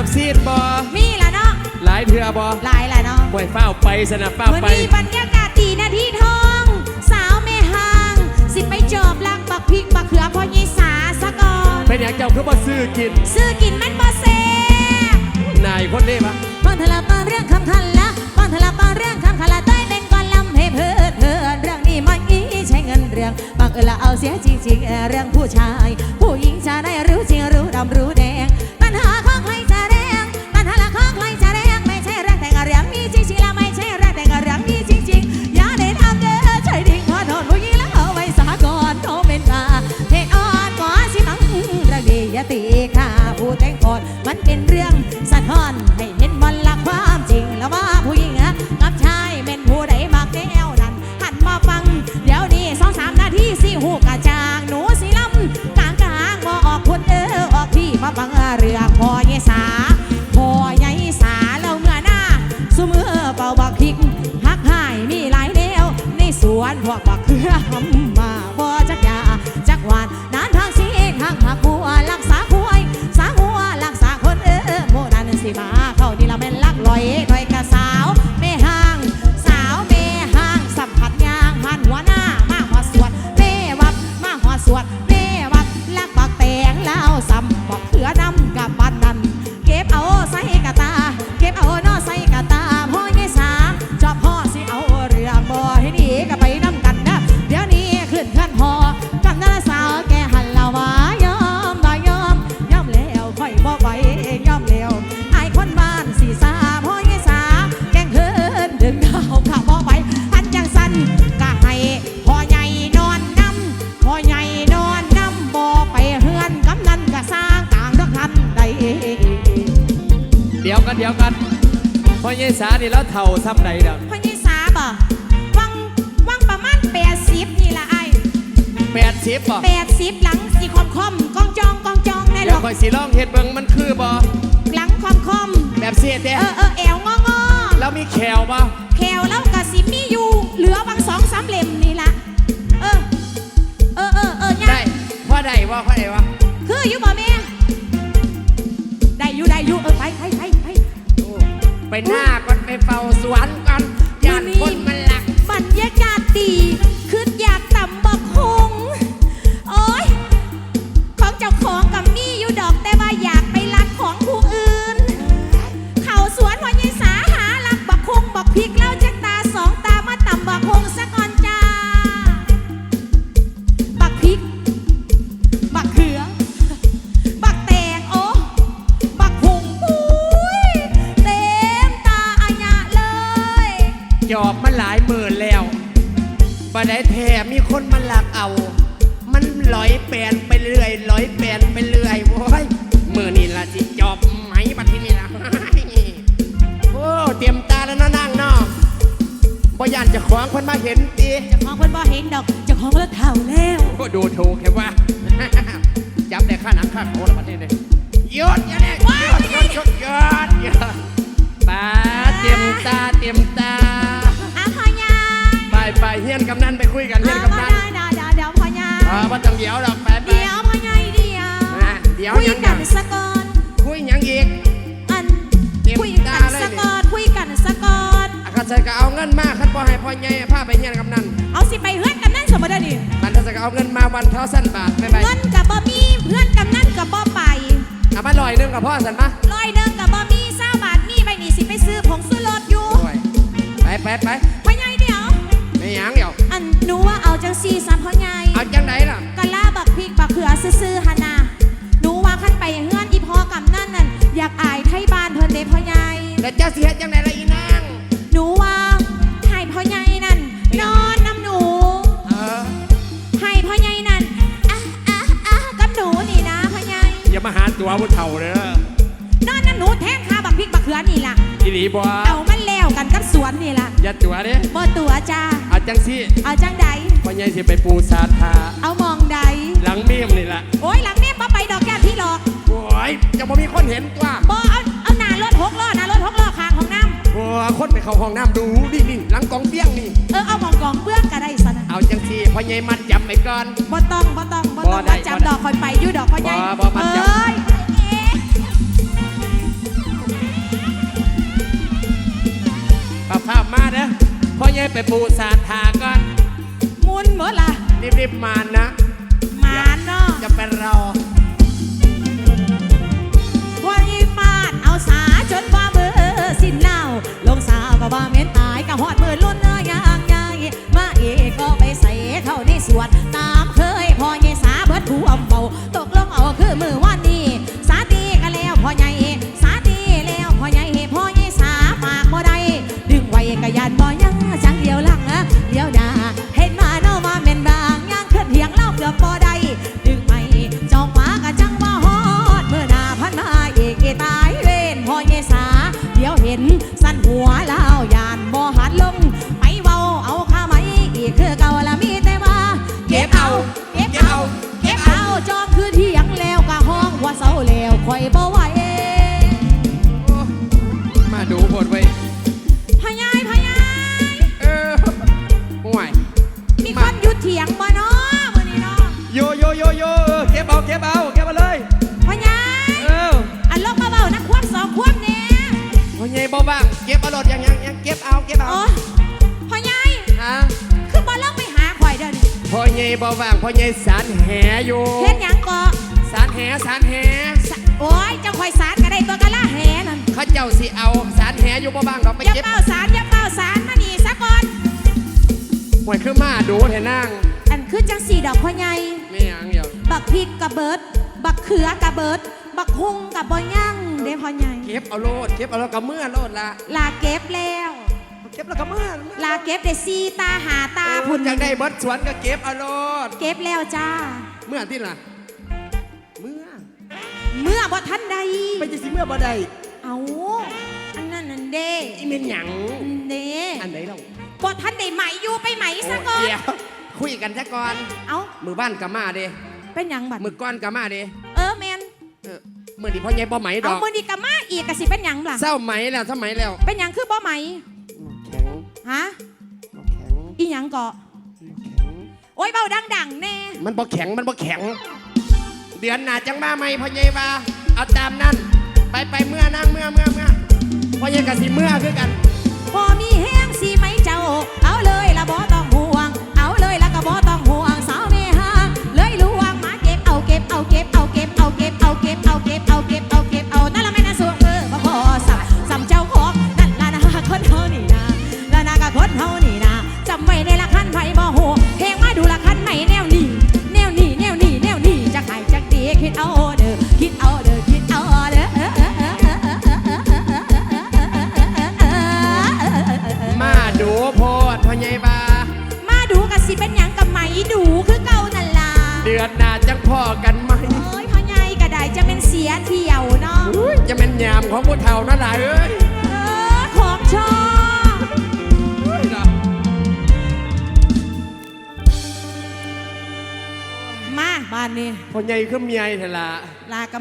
ลิฟซีดบอมีละเนาะหลายเถื่อบอหลายละเนาะป่วยเฝ้าไปสนะเฝ้าวันไปนี้บรรยากาศดีนะที่ทอง สาวแม่ห้าง สิไปจอบลักบักพริกบักเขือพ่อยี่สาสะก่อนเป็นอย่างเจ้าคือบ่ซื้อกิน ซื้อกินมันบ่แซ่บนายคนนี้ปะบางทลาบางเรื่องคำคันละบางทลาบางเรื่องคำคันละต้อยเป็นก่อนลำให้เพิดเพลินเรื่องนี้ไม่ใช่เงินเรื่องบางเออละเอาเสียจริงๆเออเรื่องผู้ชาย ผู้หญิงจะได้รู้จริงรู้ดำรู้ ผู้แต่งก่อนมันเป็นเรื่องสะท้อนให้ มนันสิมาเข้า พ่อเยสานี่แล้วเท่าซ้ำใดเด้อพ่อยี่สาบ่วังวังประมาณแปดสิบนี่ละไอ้แปดสิบบ่แปดสิบหลังสีคอมคอมกองจองกองจองในหเดี๋ลยวอกคอยสิลองเฮ็ดเบิ่งมันคือบ่หลังคอมคอมแบบเสียเด้เออเออแอวงองอแล้วมีแควบ่แขวแล้ว ดี มีคนมันหลักเอา มันลอยแปลนไปเรื่อยลอยแปลนไปเรื่อยโว้ยมือนี่ละสิจอบไหมบัดทีนี้ละโอ้เตรียมตาแล้วนะนางเนาะบ่ยานเจะขวางคนมาเห็นตีเจ้าของเพิ่นบ่เห็นดอกเจ้าของรถเท่าแล้ว ก็ดูถูกแค่ว่า จับได้ค่าหนังค่าโคแล้วบัดนี้เลยหยุดอย่าเนี่ยหยุดหยุดหยุดหยุดหยุดป้าเตรียมตาเตรียมตาอาพอยาย ไปไปเฮียนกำนันไปคุยกันเฮียนอากำนันได้ได้เดี๋ยวเดี๋ยวพอยายเออว่าต้องเดี๋ยวดอกไปไปเดี๋ยวพอยายเดี๋ยวอะเดี๋ยวคุยยังกันยังสะก่อนคุยหยังอีกอันเตรียมคุยตากันเลยสะนี่ก่อนคุยกันสะก่อนอาคันใส่ก็เอาเงินมาคันบ่ให้พ่อใหญ่พาไปเฮียนกำนันเอาสิไปเพื่อนกันนั่นสมบัตินี่คันถ้าจะเอาเงินมาวันเท่าสั้นบาทไปไปเงินกับบ่มีเพื่อนกันนั่นกับบ่ไปเอามาลอยหนึงกับพ่อสันปะร้อยเดิงกับบ่มีเศร้าบาทมีไปนี่สิไปซื้อผงซื้อรถอยู่โอ้ยไปไปไป ม่หยังเดี๋ยวอันหนูว่าเอาจังซี่ซ้ำพอยายเอาจังไดล่ะกะลาบักพริกบักเขือซื่อๆฮะนาหนูว่าขั้นไปเฮือนอีพอกำนั่นนั่นอยากอายไทยบ้านเพิ่นเด้พ่อใหญ่แล้วเจ้าสิเฮ็ดจังไดล่ะอีนางหนูว่าให้พ่อใหญ่นั่น นอนน้ำหนูเออให้พ่อใหญ่นั่นอะอะอะกับหนูนี่นะพ่อใหญ่อย่ามาหาตัวผู้เฒ่าเด้อนอนน้ำหนูแทงขาบักพริกบักเขือนี่ล่ะอีหลีบ่เอามันแล้วกันกับสวนนี่ล่ะอย่าตัวเด้บ่ตัวจ้าเอาจังสิเอาจังใดพ่อใหญ่สิไปปูสาทาเอามองใดหลังเมียมนี่ล่ะโอ้ยหลังเนี่ยบ่ไปดอกแก้วที่หลอกโอ้ยจะบ่มีคนเห็นตัวบ่เอาเอาหน้ารถหกล้อหน้ารถหกล้อข้างของน้ำโอ้ยคนไปเข้าห้องน้ำดูนี่นี่หลังกองเตี้ยงนี่เออเอามองกองเบื้องก็ได้สนะเอาจังสิพ่อใหญ่มัดจำไปก่อนบ่ต้องบ่ต้องบ่ต้องบ่ได้มาจำดอกคอยไปอยู่ดอกพ่อใหญ่บ่บ่มันจำ พ่อใหญ่ไปปูสาทาก่อน มุนหมดละรีบๆมานะ หมานเนาะ จะไปรอ หัวแล้าวยานบ่หัดลงไปเว้าเอาข้าไหมอีกคือเก่าละมีแต่มาเก็บเอาเก็บเอาเก็บเอาจอมคือเที่ยงแล้วกะห้องว่าเศร้าแล้วคอยบ่ไหวมาดูผลไว้พะยายพะยายเออห่วยมีคนหยุดเถียงบ่เนาะมื้อนี้เนาะโยโยโยโยเออเก็บเอาเก็บเอาเก็บเอาเลยพะยายเอออันลงมาเว้านักควบสองควบแน่พ่อใหญ่บ่บ้างเก็บเอาร ถยังยังยังเก็บเอาเก็บเอาโอ้พะยายฮะคือบ่ลงไปหาข่อยเด้อนี่พ่อใหญ่บ่บ้างพ่อใหญ่สารแหอยู่เฮ็ดหยังก็สารแหสารแหสะโอ้ยเจังข่อยสารก็ได้ตัวกะล่าแหนั่นเขาเจ้าสิเอาสารแหอยู่บ่บ้างดอกไปอย่าเก็บเป้าสารอย่าเป้าสารมานี่ซะก่อนห่วยคือมาดูเถอะนั่งอันคือจังสี่ดอกพ่อใหญ่ไม่หยังเดียวบักพริกกับเบิด บักเขือกับเบิด บักฮุงกับบ่ยั่ง เด้พ่อใหญ่เก็บเอาโลดเก็บเอาแล้วก็เมื่อโลดละลาเก็บแล้ว เก็บแล้วก็เมื่อลาเก็บได้ซีตาหาตาพุ่พุ่นนอยากได้เบิดสวนก็เก็บเอาโลดเก็บแล้วจ้า เมื่อที่ล่ะ เมื่อ เมื่อบ่ทันใดไปจะสิเมื่อบ่ได้เอาอันนั้นนั่นเด้อีเมนหยังอันเด้อันไหนเราบ่ทันได้ไหมอยู่ไปไหมซะก่อนเดี๋ยวคุยกันซะก่อน เอามือบ้านกับมาเด้เป็นหยังบัดมือก้อนกับมาเด้ มื่อนี้พ่อใหญ่บ่ไหมดเอาอกมือดีกะมาอีกกะสิเป็นหยังล่ะ เศร้าไหมแล้วสมัยแล้วเป็นหยังคือบ่ไหมแข็งฮะแข็งอีหยังเกาะแข็ง โอ้ยเบาดังๆแน่มันบ่แข็งมันบ่แข็ง เดือนหน้าจังมาไหมพ่อใหญ่ว่าเอาตามนั้นไปไปเมื่อนั่งเมื่อเมื่อเมื่อพ่อใหญ่กับสิเมื่อคือกัน พอมีแห้งสิไหมเจ้า เอาเลย ยจะเป็นยามของผู้เฒ่านั่นแหละเอ้ยเออของชอบอุ้ยเนาะมาบ้านนี้พ่อใหญ่คือเมียเถอะล่ะลากับ